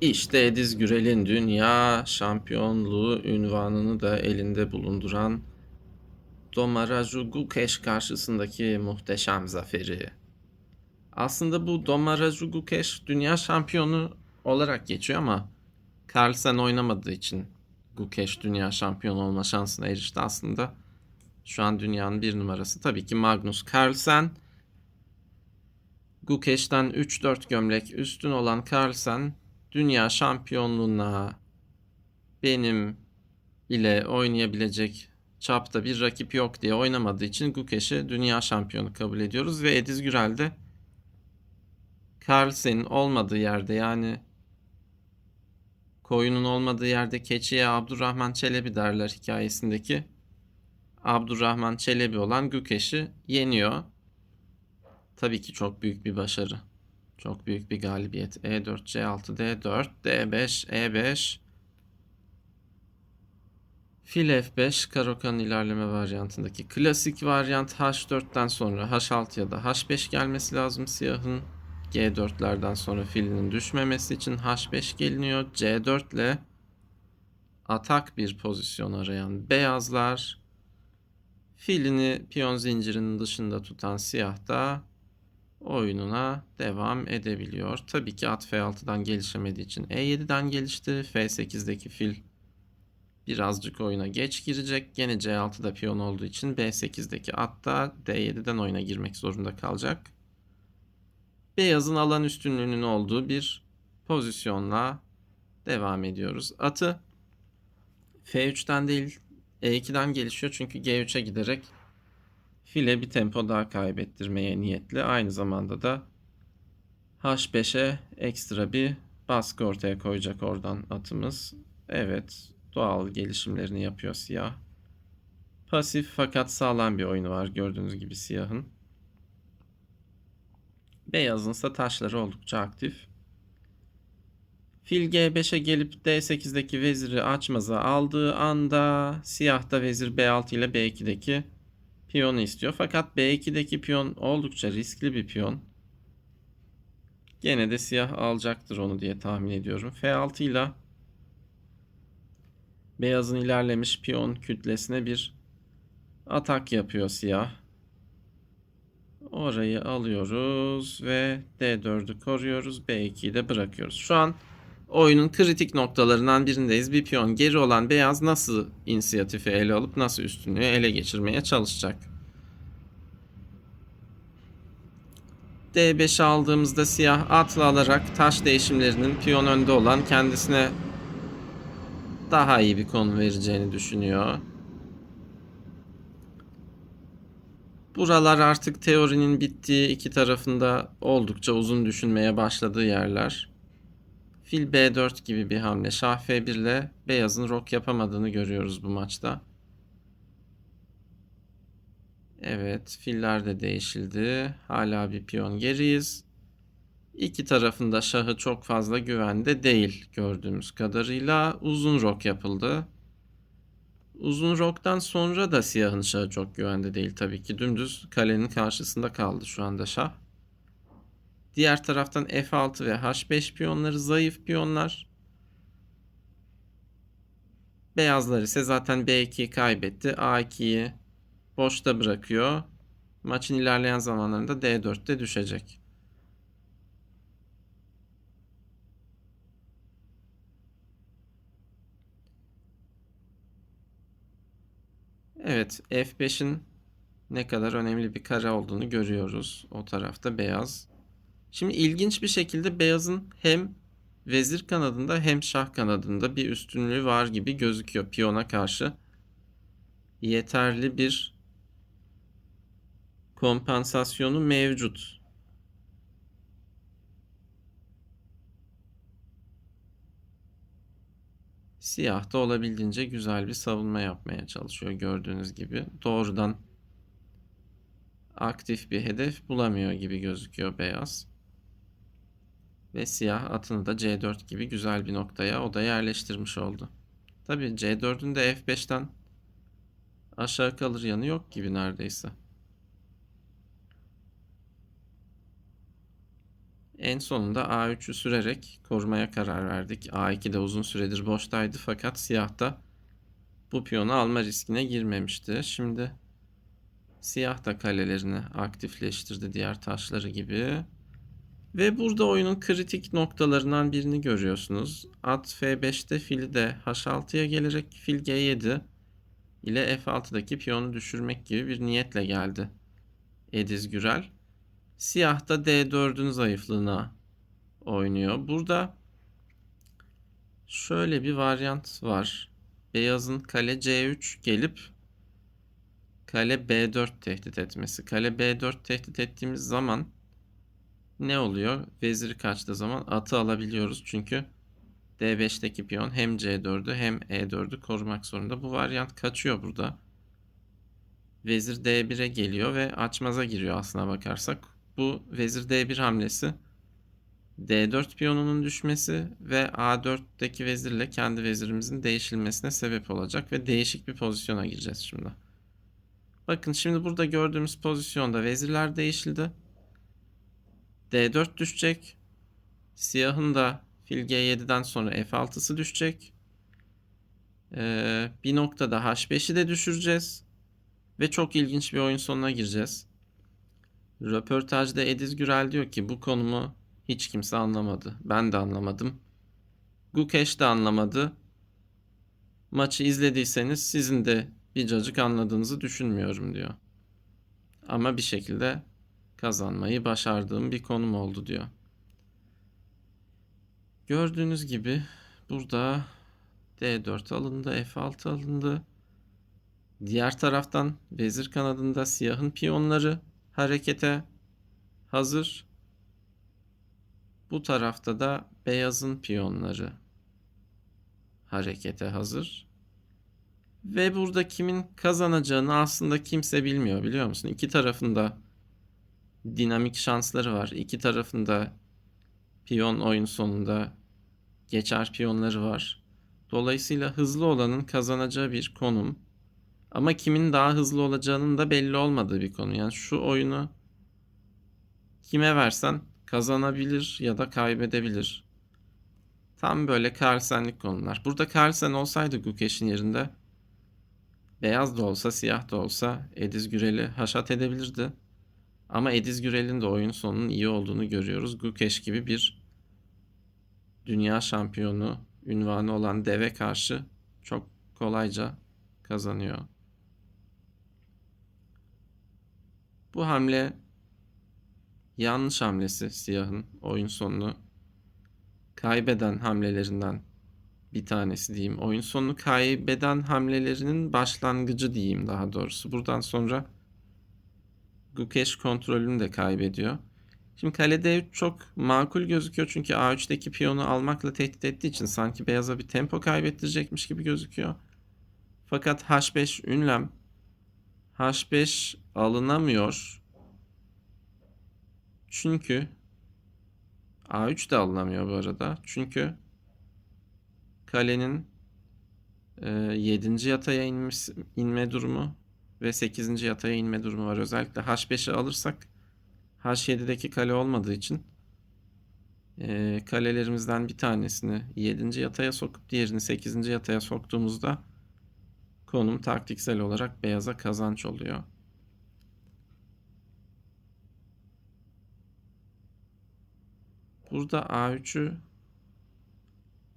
İşte Ediz Gürel'in dünya şampiyonluğu ünvanını da elinde bulunduran Domaraju Gukesh karşısındaki muhteşem zaferi. Aslında bu Domaraju Gukesh dünya şampiyonu olarak geçiyor ama Carlsen oynamadığı için Gukesh dünya şampiyonu olma şansına erişti aslında. Şu an dünyanın bir numarası tabii ki Magnus Carlsen. Gukesh'ten 3-4 gömlek üstün olan Carlsen dünya şampiyonluğuna benim ile oynayabilecek çapta bir rakip yok diye oynamadığı için Gukesh'i dünya şampiyonu kabul ediyoruz ve Ediz Gürel de Carlsen'in olmadığı yerde yani koyunun olmadığı yerde keçiye Abdurrahman Çelebi derler hikayesindeki Abdurrahman Çelebi olan Gukesh'i yeniyor. Tabii ki çok büyük bir başarı. Çok büyük bir galibiyet. E E4, C6, D4, D5, E5. Fil F5, Karokan ilerleme varyantındaki klasik varyant H4'ten sonra H6 ya da H5 gelmesi lazım siyahın. G4'lerden sonra filinin düşmemesi için H5 geliniyor. C4 ile atak bir pozisyon arayan beyazlar. Filini piyon zincirinin dışında tutan siyah da oyununa devam edebiliyor. Tabii ki at F6'dan gelişemediği için E7'den gelişti. F8'deki fil birazcık oyuna geç girecek. Gene C6'da piyon olduğu için B8'deki at da D7'den oyuna girmek zorunda kalacak. Beyazın alan üstünlüğünün olduğu bir pozisyonla devam ediyoruz. Atı F3'ten değil E2'den gelişiyor çünkü G3'e giderek file bir tempo daha kaybettirmeye niyetli. Aynı zamanda da H5'e ekstra bir baskı ortaya koyacak oradan atımız. Evet, doğal gelişimlerini yapıyor siyah. Pasif fakat sağlam bir oyunu var gördüğünüz gibi siyahın. Beyazın ise taşları oldukça aktif. Fil G5'e gelip D8'deki veziri açmaza aldığı anda siyah da vezir B6 ile B2'deki piyonu istiyor. Fakat B2'deki piyon oldukça riskli bir piyon. Gene de siyah alacaktır onu diye tahmin ediyorum. F6 ile beyazın ilerlemiş piyon kütlesine bir atak yapıyor siyah. Orayı alıyoruz ve D4'ü koruyoruz. B2'yi de bırakıyoruz. Şu an oyunun kritik noktalarından birindeyiz. Bir piyon geri olan beyaz nasıl inisiyatifi ele alıp nasıl üstünlüğü ele geçirmeye çalışacak. D5 aldığımızda siyah atla alarak taş değişimlerinin piyon önde olan kendisine daha iyi bir konum vereceğini düşünüyor. Buralar artık teorinin bittiği iki tarafında oldukça uzun düşünmeye başladığı yerler. Fil B4 gibi bir hamle. Şah F1 ile beyazın rok yapamadığını görüyoruz bu maçta. Evet, filler de değişildi. Hala bir piyon geriyiz. İki tarafında şahı çok fazla güvende değil gördüğümüz kadarıyla. Uzun rok yapıldı. Uzun roktan sonra da siyahın şahı çok güvende değil tabii ki. Dümdüz kalenin karşısında kaldı şu anda şah. Diğer taraftan F6 ve H5 piyonları zayıf piyonlar. Beyazlar ise zaten B2'yi kaybetti. A2'yi boşta bırakıyor. Maçın ilerleyen zamanlarında D4'te düşecek. Evet, F5'in ne kadar önemli bir kare olduğunu görüyoruz. O tarafta beyaz. Şimdi ilginç bir şekilde beyazın hem vezir kanadında hem şah kanadında bir üstünlüğü var gibi gözüküyor piyona karşı. Yeterli bir kompansasyonu mevcut. Siyah da olabildiğince güzel bir savunma yapmaya çalışıyor gördüğünüz gibi. Doğrudan aktif bir hedef bulamıyor gibi gözüküyor beyaz. Ve siyah atını da C4 gibi güzel bir noktaya o da yerleştirmiş oldu. Tabi C4'ün de F5'ten aşağı kalır yanı yok gibi neredeyse. En sonunda A3'ü sürerek korumaya karar verdik. A2 de uzun süredir boştaydı fakat siyah da bu piyonu alma riskine girmemişti. Şimdi siyah da kalelerini aktifleştirdi diğer taşları gibi. Ve burada oyunun kritik noktalarından birini görüyorsunuz. At F5'te fili de H6'ya gelerek fil G7 ile F6'daki piyonu düşürmek gibi bir niyetle geldi. Ediz Gürel. Siyah da D4'ün zayıflığına oynuyor. Burada şöyle bir varyant var. Beyazın kale C3 gelip kale B4 tehdit etmesi. Kale B4 tehdit ettiğimiz zaman ne oluyor? Veziri kaçtığı zaman atı alabiliyoruz. Çünkü D5'teki piyon hem C4'ü hem E4'ü korumak zorunda. Bu varyant kaçıyor burada. Vezir D1'e geliyor ve açmaza giriyor aslına bakarsak. Bu vezir D1 hamlesi D4 piyonunun düşmesi ve A4'teki vezirle kendi vezirimizin değişilmesine sebep olacak ve değişik bir pozisyona gireceğiz şimdi. Bakın şimdi burada gördüğümüz pozisyonda vezirler değişildi. D4 düşecek. Siyahın da fil G7'den sonra F6'sı düşecek. Ee, bir noktada H5'i de düşüreceğiz. Ve çok ilginç bir oyun sonuna gireceğiz. Röportajda Ediz Gürel diyor ki bu konumu hiç kimse anlamadı. Ben de anlamadım. Gukesh de anlamadı. Maçı izlediyseniz sizin de bir cacık anladığınızı düşünmüyorum diyor. Ama bir şekilde kazanmayı başardığım bir konum oldu diyor. Gördüğünüz gibi burada D4 alındı, F6 alındı. Diğer taraftan vezir kanadında siyahın piyonları harekete hazır. Bu tarafta da beyazın piyonları harekete hazır. Ve burada kimin kazanacağını aslında kimse bilmiyor biliyor musun? İki tarafında dinamik şansları var. İki tarafında piyon oyun sonunda geçer piyonları var. Dolayısıyla hızlı olanın kazanacağı bir konum. Ama kimin daha hızlı olacağının da belli olmadığı bir konu. Yani şu oyunu kime versen kazanabilir ya da kaybedebilir. Tam böyle Carlsen'lik konular. Burada Carlsen olsaydı Gukesh'in yerinde beyaz da olsa siyah da olsa Ediz Gürel'i haşat edebilirdi. Ama Ediz Gürel'in de oyun sonunun iyi olduğunu görüyoruz. Gukesh gibi bir dünya şampiyonu ünvanı olan deve karşı çok kolayca kazanıyor. Bu hamle yanlış hamlesi siyahın oyun sonunu kaybeden hamlelerinden bir tanesi diyeyim. Oyun sonunu kaybeden hamlelerinin başlangıcı diyeyim daha doğrusu. Buradan sonra Gukesh kontrolünü de kaybediyor. Şimdi kale D3 çok makul gözüküyor çünkü A3'teki piyonu almakla tehdit ettiği için sanki beyaza bir tempo kaybettirecekmiş gibi gözüküyor. Fakat H5 ünlem H5 alınamıyor. Çünkü A3 de alınamıyor bu arada. Çünkü kalenin e, 7. yataya inmiş, inme durumu ve 8. yataya inme durumu var. Özellikle H5'i alırsak H7'deki kale olmadığı için e, kalelerimizden bir tanesini 7. yataya sokup diğerini 8. yataya soktuğumuzda konum taktiksel olarak beyaza kazanç oluyor. Burada A3'ü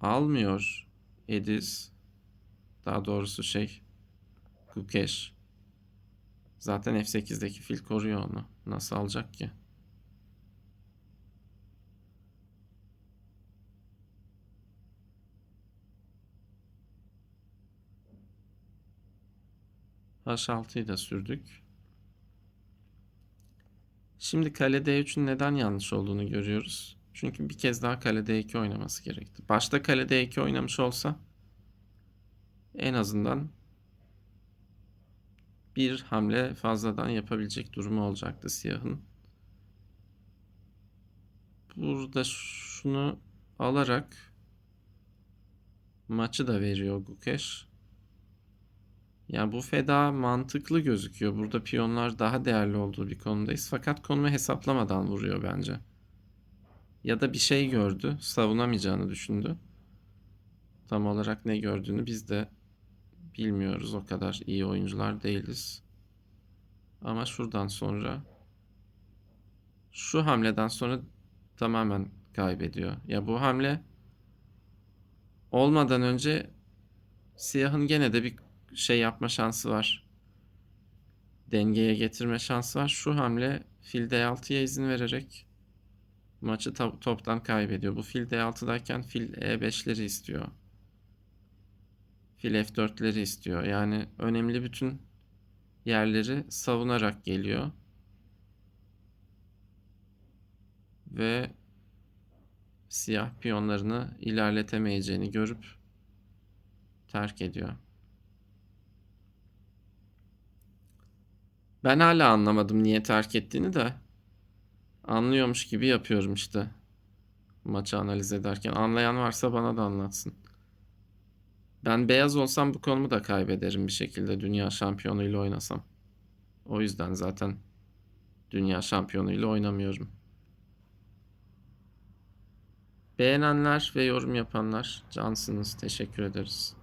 almıyor Ediz. Daha doğrusu şey Gukesh. Zaten F8'deki fil koruyor onu. Nasıl alacak ki? H6'yı da sürdük. Şimdi kale D3'ün neden yanlış olduğunu görüyoruz. Çünkü bir kez daha kale D2 oynaması gerekti. Başta kale D2 oynamış olsa en azından bir hamle fazladan yapabilecek durumu olacaktı siyahın. Burada şunu alarak maçı da veriyor Gukesh. Yani bu feda mantıklı gözüküyor. Burada piyonlar daha değerli olduğu bir konumdayız. Fakat konumu hesaplamadan vuruyor bence. Ya da bir şey gördü, savunamayacağını düşündü. Tam olarak ne gördüğünü biz de bilmiyoruz. O kadar iyi oyuncular değiliz. Ama şuradan sonra şu hamleden sonra tamamen kaybediyor. Ya bu hamle olmadan önce siyahın gene de bir şey yapma şansı var. Dengeye getirme şansı var. Şu hamle fil D6'ya izin vererek maçı to- toptan kaybediyor. Bu fil D6'dayken fil E5'leri istiyor. Fil F4'leri istiyor. Yani önemli bütün yerleri savunarak geliyor. Ve siyah piyonlarını ilerletemeyeceğini görüp terk ediyor. Ben hala anlamadım niye terk ettiğini de anlıyormuş gibi yapıyorum işte. Maçı analiz ederken. Anlayan varsa bana da anlatsın. Ben beyaz olsam bu konumu da kaybederim bir şekilde dünya şampiyonuyla oynasam. O yüzden zaten dünya şampiyonuyla oynamıyorum. Beğenenler ve yorum yapanlar cansınız. Teşekkür ederiz.